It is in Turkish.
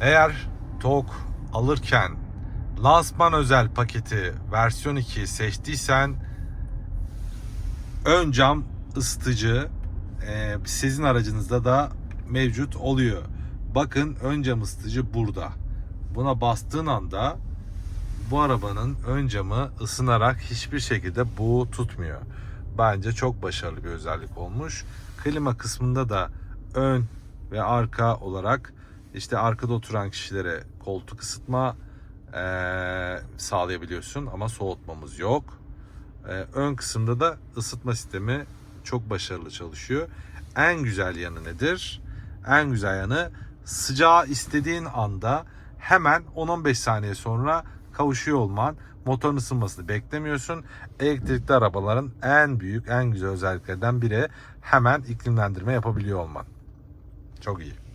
Eğer TOG alırken lansman özel paketi versiyon 2 seçtiysen ön cam ısıtıcı e, sizin aracınızda da mevcut oluyor. Bakın ön cam ısıtıcı burada. Buna bastığın anda bu arabanın ön camı ısınarak hiçbir şekilde bu tutmuyor. Bence çok başarılı bir özellik olmuş. Klima kısmında da ön ve arka olarak işte arkada oturan kişilere koltuk ısıtma eee, sağlayabiliyorsun ama soğutmamız yok. Eee, ön kısımda da ısıtma sistemi çok başarılı çalışıyor. En güzel yanı nedir? En güzel yanı sıcağı istediğin anda hemen 10-15 saniye sonra kavuşuyor olman. Motorun ısınmasını beklemiyorsun. Elektrikli arabaların en büyük, en güzel özelliklerinden biri hemen iklimlendirme yapabiliyor olman. Çok iyi.